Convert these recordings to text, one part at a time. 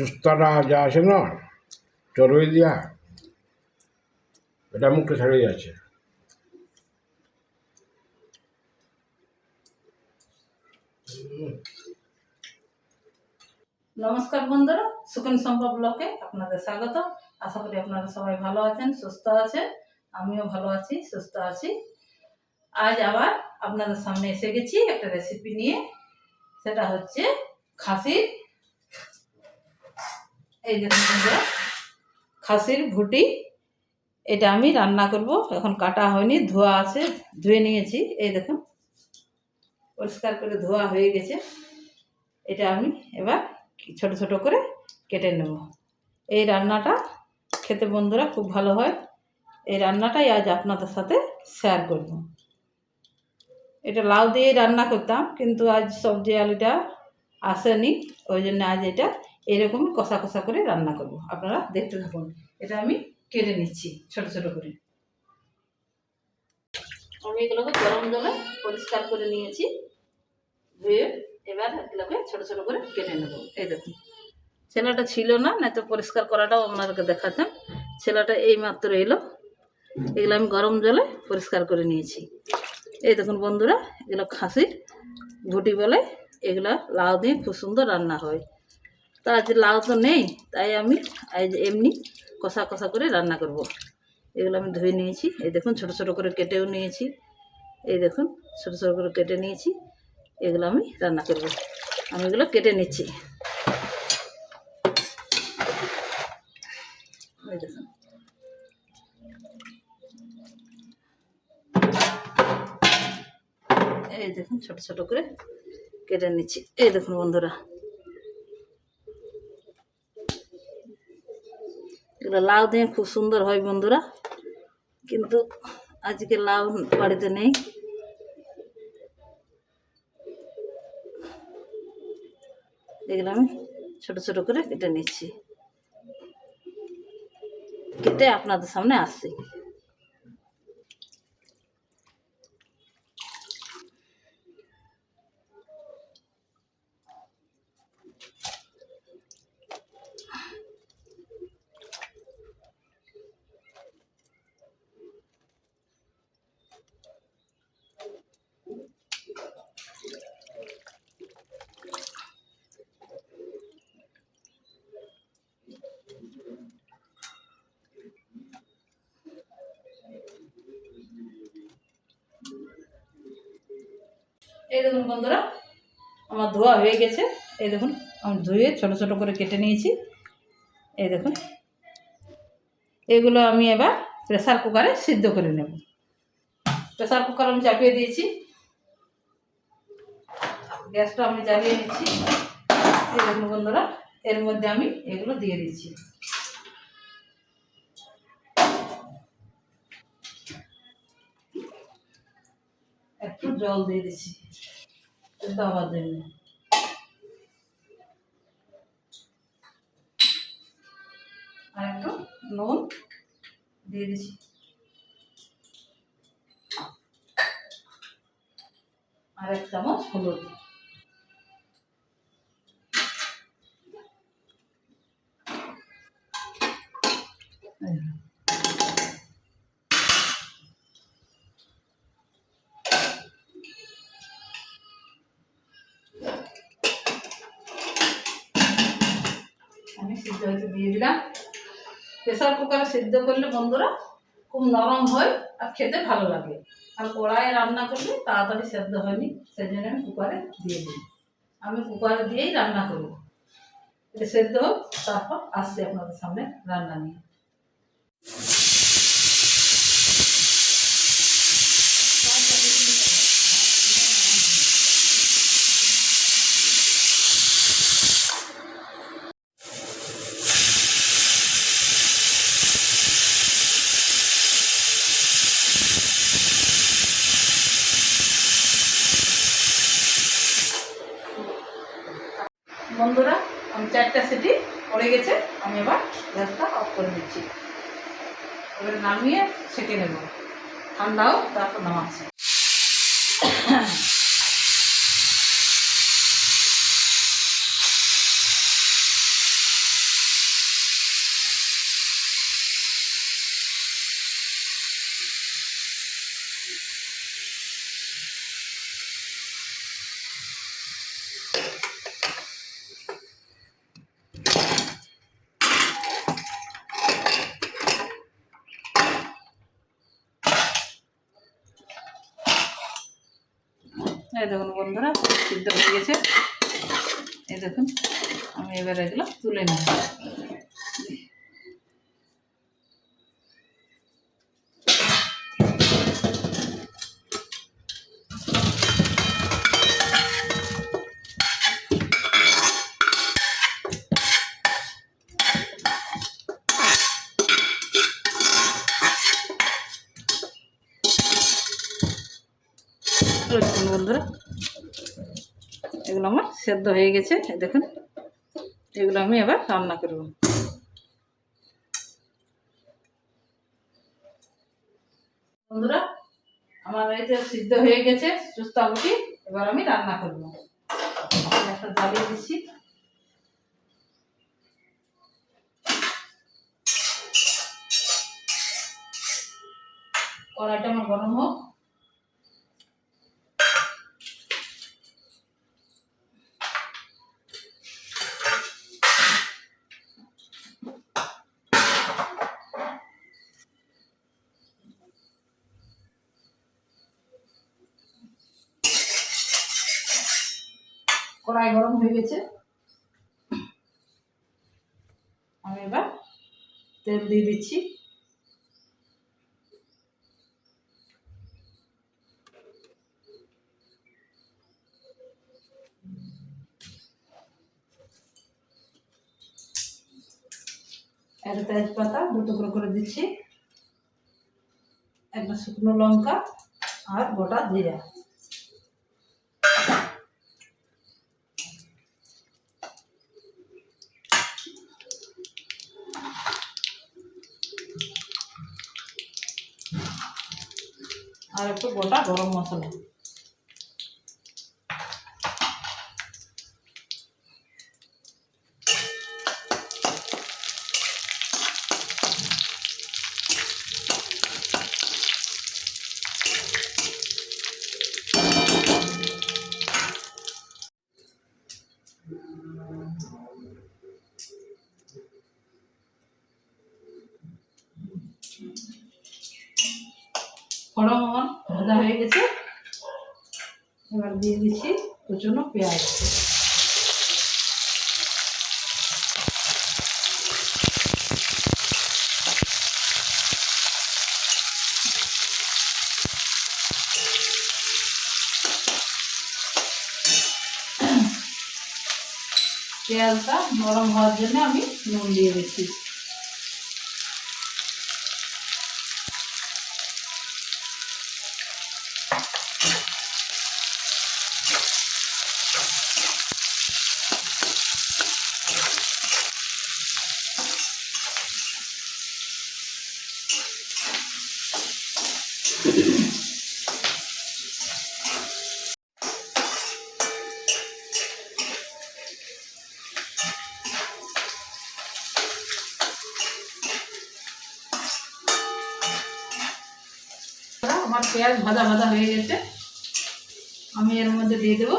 চুস্তাটা যা আছে না, চড়ুই দিয়া, এটা মুখে ছেড়ে যাচ্ছে। নমস্কার বন্ধুরা সুখেন সম্ভব ব্লকে আপনাদের স্বাগত। আশা করি আপনারা সবাই ভালো আছেন, সুস্থ আছেন, আমিও ভালো আছি, সুস্থ আছি। আজ আবার আপনাদের সামনে এসে গেছি একটা রেসিপি নিয়ে, সেটা হচ্ছে খাসির এই বন্ধুরা খাসির ভুটি। এটা আমি রান্না করব। এখন কাটা হয়নি, ধোয়া আছে, ধুয়ে নিয়েছি। এই দেখুন, পরিষ্কার করে ধোয়া হয়ে গেছে। এটা আমি এবার ছোট ছোট করে কেটে নেব। এই রান্নাটা খেতে বন্ধুরা খুব ভালো হয়। এই রান্নাটাই আজ আপনাদের সাথে শেয়ার করব। এটা লাউ দিয়েই রান্না করতাম, কিন্তু আজ সবজি আলুটা আসেনি। ওই জন্য আজ এটা এরকমই কষা কষা করে রান্না করব। আপনারা দেখতে থাকুন। এটা আমি কেটে নিচ্ছি ছোট ছোট করে। আমি এগুলোকে গরম জলে পরিষ্কার করে নিয়েছি। ধুয়ে এবার এগুলোকে ছোট ছোট করে কেটে নেব। এই দেখুন। ছেলেটা ছিল না না তো পরিষ্কার করাটাও আপনাদেরকে দেখাতাম। ছেলেটা এই মাত্র এলো। এগুলো আমি গরম জলে পরিষ্কার করে নিয়েছি। এই দেখুন বন্ধুরা, এগুলো খাসির ঘুটি বলে এগুলো লাউ দিয়ে খুব সুন্দর রান্না হয়। তা আজ লাউ তো নেই, তাই আমি আজ এমনি কষা কষা করে রান্না করব। এগুলো আমি ধুয়ে নিয়েছি, এই দেখুন ছোট ছোট করে কেটেও নিয়েছি, এই দেখুন ছোট ছোট করে কেটে নিয়েছি, এগুলো আমি রান্না করব। আমি এগুলো কেটে নিচ্ছি। এই দেখুন। এই দেখুন ছোট ছোট করে কেটে নিচ্ছি। এই দেখুন বন্ধুরা এগুলো লাউ দিয়ে খুব সুন্দর হয় বন্ধুরা। কিন্তু আজকে লাউ বাড়িতে নেই। এগুলো আমি ছোট ছোট করে কেটে নিচ্ছি। কেটে আপনাদের সামনে আসছি। এই দেখুন বন্ধুরা, আমার ধোয়া হয়ে গেছে। এই দেখুন, আমি ধুয়ে ছোট ছোট করে কেটে নিয়েছি। এই দেখুন, এগুলো আমি এবার প্রেসার কুকারে সিদ্ধ করে নেব। প্রেসার কুকার আমি চাপিয়ে দিয়েছি। গ্যাসটা আমি জ্বালিয়ে নিচ্ছি। এই দেখুন বন্ধুরা, এর মধ্যে আমি এগুলো দিয়ে দিচ্ছি। একটু জল দিয়ে দিচ্ছি। দেওয়ার জন্য আর একটু নুন দিয়ে দিচ্ছি। আর এক চামচ হলুদ। আমি হয়তো দিয়ে দিলাম। প্রেশার কুকারে সেদ্ধ করলে বন্ধুরা খুব নরম হয় আর খেতে ভালো লাগে। আর কড়াইয়ে রান্না করলে তাড়াতাড়ি সেদ্ধ হয়নি সেই জন্য আমি কুকারে দিয়ে দিই। আমি কুকারে দিয়েই রান্না করব। এটা সেদ্ধ হোক, তারপর আসছি আপনাদের সামনে রান্না নিয়ে বন্ধুরা আমি চারটা সিটি পড়ে গেছে আমি এবার গ্যাসটা অফ করে দিচ্ছি এবার নামিয়ে ছেঁকে নেব ঠান্ডা হোক তারপর নামাচ্ছি এই দেখুন বন্ধুরা সিদ্ধ হয়ে গেছে। এই দেখুন আমি এবার এগুলো তুলে নিই সেদ্ধ হয়ে গেছে। দেখুন, এগুলো আমি এবার রান্না করব। বন্ধুরা, আমার এতে সিদ্ধ হয়ে গেছে চুস্তাবুটি এবার আমি রান্না করব। একটা জ্বালিয়ে দিচ্ছি। কড়াইটা আমার গরম হোক। কড়াই গরম হয়ে গেছে। আমি এবার তেল দিয়ে দিচ্ছি। একটা তেজপাতা দুটো করে করে দিচ্ছি। একটা শুকনো লঙ্কা আর গোটা জিরা। আর একটু গোটা গরম মশলা ফড়ং আমার ভাজা হয়ে গেছে এবার দিয়ে দিচ্ছি কুচনো পেঁয়াজ। পেঁয়াজটা নরম হওয়ার জন্য আমি নুন দিয়ে দিচ্ছি। আমার পেঁয়াজ ভাজা ভাজা হয়ে গেছে। আমি এর মধ্যে দিয়ে দেবো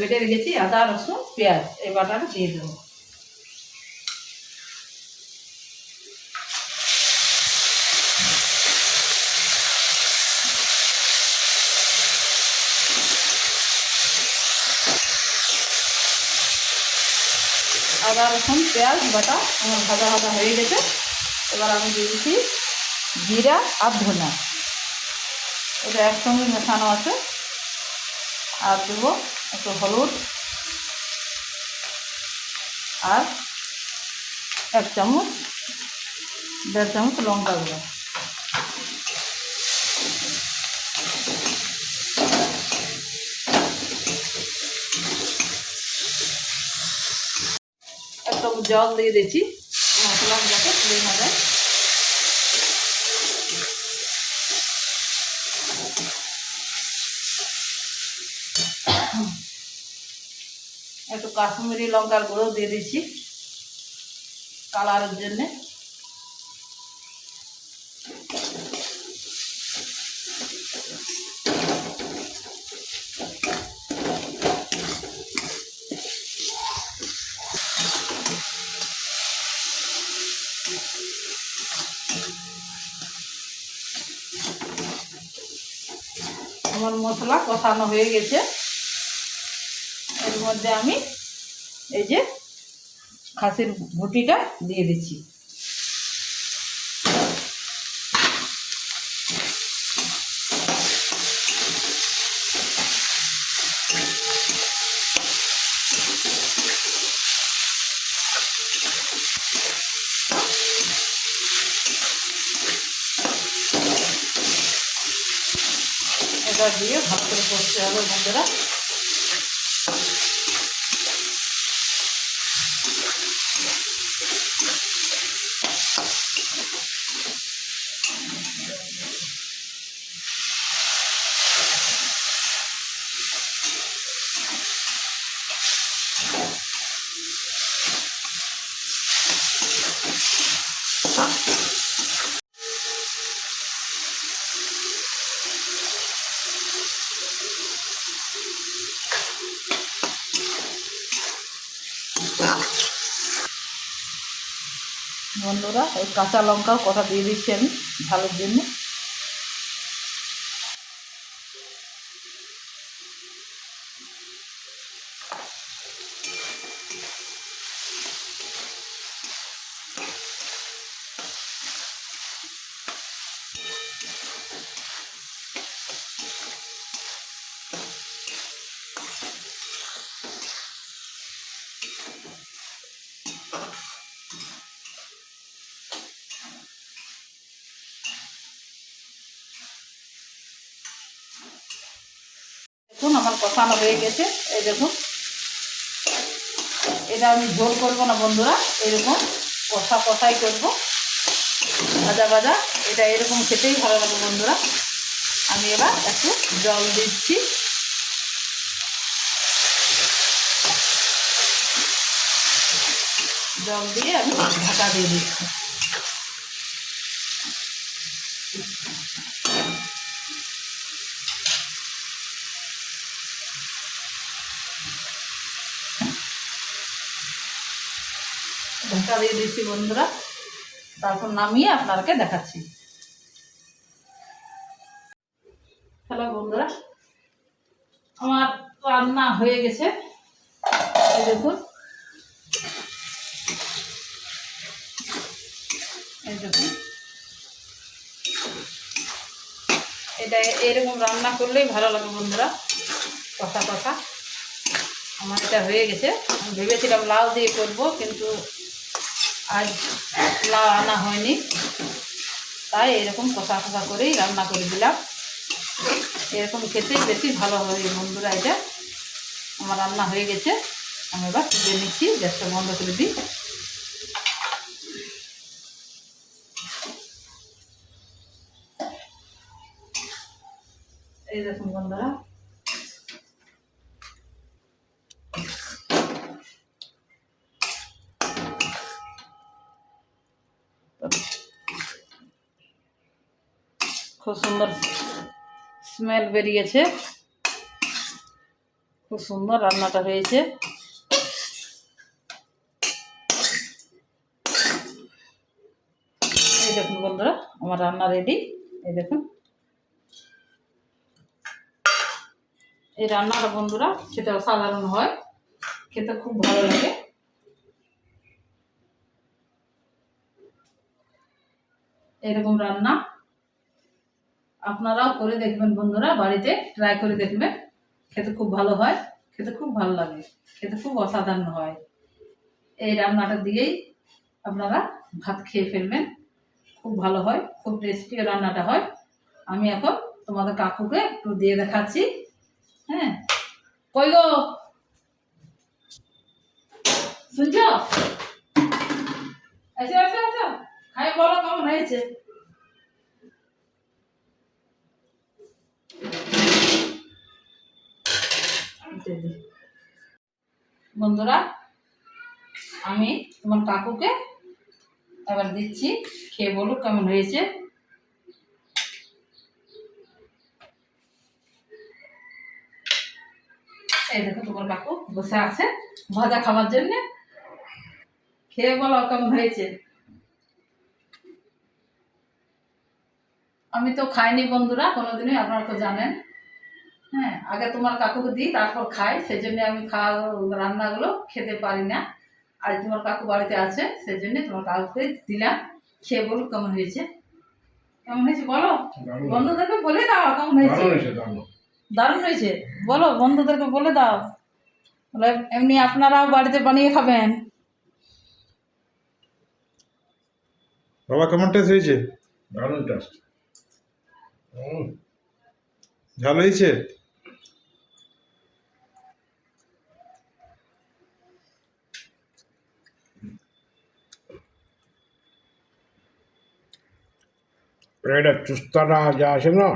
বেটে রেখেছি আদা, রসুন, পেঁয়াজ। এই বাটাটা দিয়ে দেবো। আদা, রসুন, পেঁয়াজ, বাটা আমার ভাজা ভাজা হয়ে গেছে। এবার আমি দিয়ে দিচ্ছি জিরা আর ধনা এটা একসঙ্গে মেশানো আছে। আর দেবো একটু হলুদ। আর এক চামচ, দেড় চামচ লঙ্কা গুঁড়ো। একটু জল দিয়ে দিচ্ছি। মশলা যাতে পুড়ে না যায়। একটু কাশ্মীরি লঙ্কার গুঁড়ো দিয়ে দিচ্ছি কালারের জন্যে। আমার মশলা কষানো হয়ে গেছে। এর মধ্যে আমি এই যে খাসির ভুটিটা দিয়ে দিচ্ছি। এটা দিয়ে ভালো করে কষতে হবে বন্ধুরা। বন্ধুরা এই কাঁচা লঙ্কাও কথা দিয়ে দিচ্ছি আমি ঝালের জন্য। দেখুন, আমার কষানো হয়ে গেছে। এই দেখুন। এটা আমি ঝোল করব না, বন্ধুরা। এরকম কষা কষাই করব। ভাজা ভাজা। এটা এরকম খেতেই ভালো লাগে, বন্ধুরা। আমি এবার একটু জল দিচ্ছি। জল দিয়ে আমি ঢাকা দিয়ে দিচ্ছি। ঢাকা দিয়ে দিচ্ছি বন্ধুরা। তারপর নামিয়ে আপনাদেরকে দেখাচ্ছি। হ্যালো বন্ধুরা, আমার রান্না হয়ে গেছে। দেখুন। দেখুন এটা এরকম রান্না করলেই ভালো লাগে বন্ধুরা। কষা কষা আমার এটা হয়ে গেছে। আমি ভেবেছিলাম লাউ দিয়ে করব, কিন্তু আজ লাউ আনা হয়নি। তাই এরকম কষা কষা করেই রান্না করে দিলাম। এরকম খেতেই বেশি ভালো হয় বন্ধুরা এটা। আমার রান্না হয়ে গেছে। আমি এবার তুলে নিচ্ছি, গ্যাসটা বন্ধ করে দিই। এই দেখুন বন্ধুরা। খুব সুন্দর স্মেল বেরিয়েছে। খুব সুন্দর রান্নাটা হয়েছে। এই দেখুন বন্ধুরা, আমার রান্না রেডি এই দেখুন। এই রান্নাটা বন্ধুরা সেটা অসাধারণ হয়। খেতে খুব ভালো লাগে। এরকম রান্না আপনারাও করে দেখবেন বন্ধুরা, বাড়িতে ট্রাই করে দেখবেন। খেতে খুব ভালো হয়, খেতে খুব ভালো লাগে, খেতে খুব অসাধারণ হয়। এই রান্নাটা দিয়েই আপনারা ভাত খেয়ে ফেলবেন। খুব ভালো হয়, খুব টেস্টি রান্নাটা হয়। আমি এখন তোমাদের কাকুকে একটু দিয়ে দেখাচ্ছি। হ্যাঁ। কই গো? শুনছ? আচ্ছা আচ্ছা আচ্ছা খাই বলো কেমন হয়েছে? বন্ধুরা, আমি তোমার কাকুকে এবার দিচ্ছি, খেয়ে বলুক কেমন হয়েছে। এই দেখো তোমার কাকু বসে আছে ভাজা খাওয়ার জন্য। খেয়ে বলো কেমন হয়েছে? আমি তো খাইনি বন্ধুরা কোনোদিনই আপনারা তো জানেন। হ্যাঁ আগে তোমার কাকুকে দিই তারপর খাই। সেজন্য আমি খাওয়া রান্নাগুলো খেতে পারি না। আর তোমার কাকু বাড়িতে আছে সেজন্য তোমার কাকুকে দিলাম। খেয়ে বলুক কেমন হয়েছে? কেমন হয়েছে বলো? বন্ধুদেরকে বলে দাও কেমন হয়েছে। দারুণ হয়েছে। বলো বন্ধুদেরকে বলে দাও। এমনি আপনারাও বাড়িতে বানিয়ে খাবেন। বাবা কেমন টেস্ট হয়েছে? দারুণ টেস্ট হুম ঝাল হয়েছে? এটা চুস্তাটা যা আছে না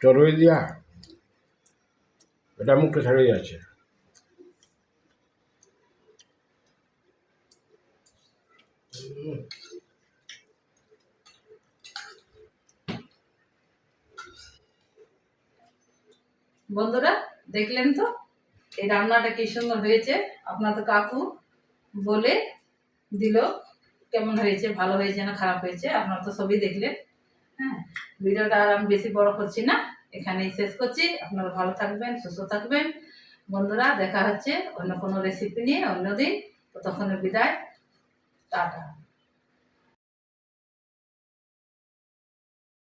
চড়ুই দিয়া এটা মুখে ছেড়ে যাচ্ছে বন্ধুরা, দেখলেন তো? এই রান্নাটা কি সুন্দর হয়েছে? আপনাদের কাকু বলে দিল, কেমন হয়েছে, ভালো হয়েছে না খারাপ হয়েছে, আপনারা তো সবই দেখলেন। হ্যাঁ ভিডিওটা আর আমি বেশি বড় করছি না। এখানেই শেষ করছি। আপনারা ভালো থাকবেন, সুস্থ থাকবেন। বন্ধুরা, দেখা হচ্ছে অন্য কোনো রেসিপি নিয়ে অন্যদিন। ততক্ষণে বিদায়। টাটা।